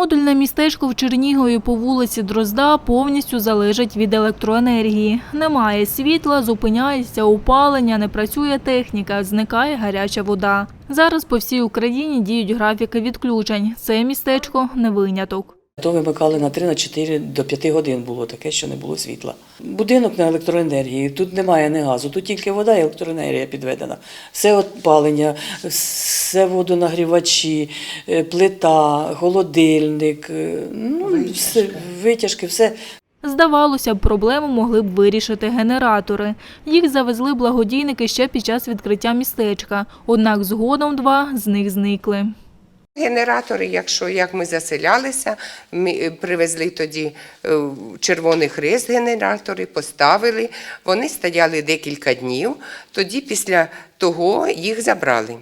Модульне містечко в Чернігові по вулиці Дрозда повністю залежить від електроенергії. Немає світла, зупиняється опалення, не працює техніка, зникає гаряча вода. Зараз по всій Україні діють графіки відключень. Це містечко не виняток. То вимикали на 3 на 4 до 5 годин було таке, що не було світла. Будинок на електроенергії, тут немає ні газу, тут тільки вода і електроенергія підведена. Все опалення, все водонагрівачі, е, плита, холодильник, е, ну, все, витяжки, все. Здавалося б, проблему могли б вирішити генератори. Їх завезли благодійники ще під час відкриття містечка. Однак згодом два з них зникли. Генератори, якщо як ми заселялися, ми е, привезли тоді е, Червоний Хрест генератори, поставили. Вони стояли декілька днів. Тоді після того їх забрали.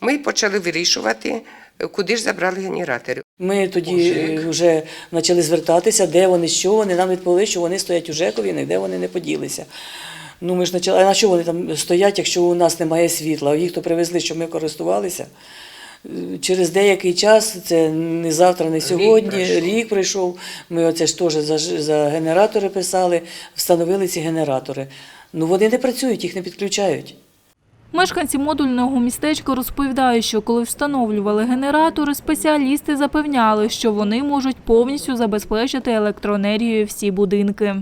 Ми почали вирішувати, е, куди ж забрали генератори. Ми тоді вже почали звертатися, де вони, що вони. Нам відповіли, що вони стоять у Жекові, ніде вони не поділися. Ну, ми ж почали, а на що вони там стоять, якщо у нас немає світла? Їх то привезли, щоб ми користувалися. Е, Через деякий час, це не завтра, не сьогодні, пройшов. рік пройшов. Ми оце ж теж за, за генератори писали, встановили ці генератори. Ну вони не працюють, їх не підключають. Мешканці модульного містечка розповідають, що коли встановлювали генератори, спеціалісти запевняли, що вони можуть повністю забезпечити електроенергією всі будинки.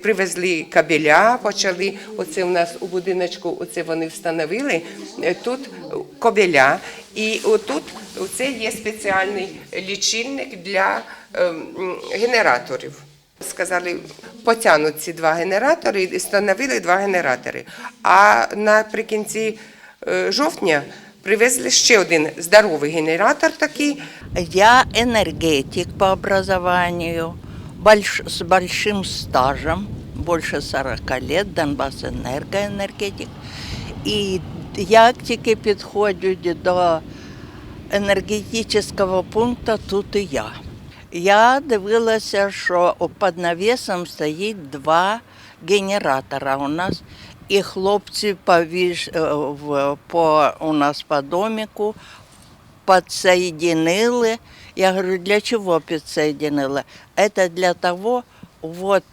Привезли кабеля, почали, оце у нас у будиночку, оце вони встановили, е, тут кабеля, і отут оце є спеціальний лічильник для ем, генераторів. Сказали, потягнуть ці два генератори і встановили два генератори. А наприкінці е, жовтня привезли ще один здоровий генератор такий, Я энергетик по образованию, больш- с большим стажем, больше 40 лет, Донбасс энергоэнергетик. І як тільки підходять до енергетичного пункту, тут і я. Я дивилася, що під навісом стоїть два генератора у нас, і хлопці повіж, е, по, у нас по домику подсоединили. Я говорю, для чего подсоединила? Это для того, вот,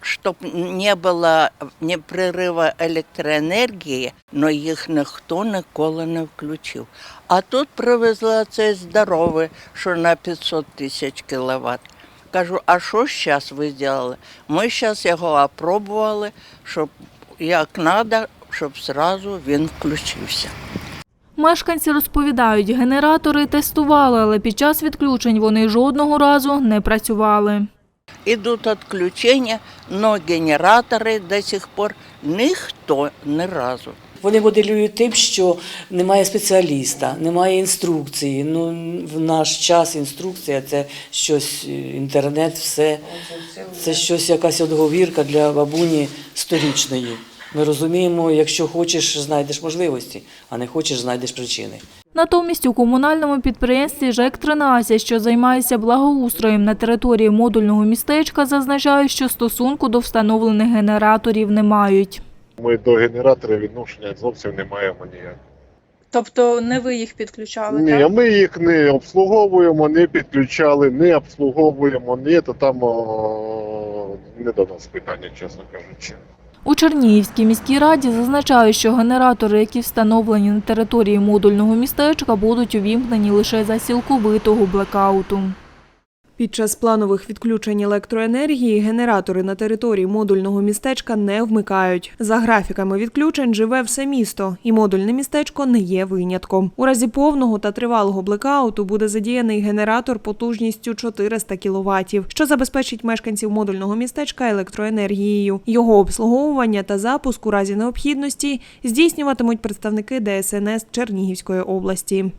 чтобы не было непрерыва електроенергії, но їх ніхто ніколи не включив. А тут привезли цей здоровий, що на 500 тисяч кіловат. Кажу, а що зараз ви зробили? Ми зараз його опробували, щоб як треба, щоб одразу він включився. Мешканці розповідають, генератори тестували, але під час відключень вони жодного разу не працювали. Идут отключения, но генераторы до сих пор никто ни разу. Вони моделюють тим, що немає спеціаліста, немає інструкції. Ну, в наш час інструкція це щось, е, інтернет, все. Це щось, якась одговірка для бабуні сторічної. Ми розуміємо, якщо хочеш, знайдеш можливості, а не хочеш, знайдеш причини. Натомість у комунальному підприємстві ЖЕК-13, що займається благоустроєм на території модульного містечка, зазначають, що стосунку до встановлених генераторів не мають. Ми до генератора відношення зовсім не маємо ніяк. Тобто не ви їх підключали, Ні, так? ми їх не обслуговуємо, не підключали, не обслуговуємо, ні, то там о, не до нас питання, чесно кажучи. У Чернігівській міській раді зазначають, що генератори, які встановлені на території модульного містечка, будуть увімкнені лише за цілковитого блекауту. Під час планових відключень електроенергії генератори на території модульного містечка не вмикають. За графіками відключень живе все місто, і модульне містечко не є винятком. У разі повного та тривалого блекауту буде задіяний генератор потужністю 400 кВт, що забезпечить мешканців модульного містечка електроенергією. Його обслуговування та запуск у разі необхідності здійснюватимуть представники ДСНС Чернігівської області.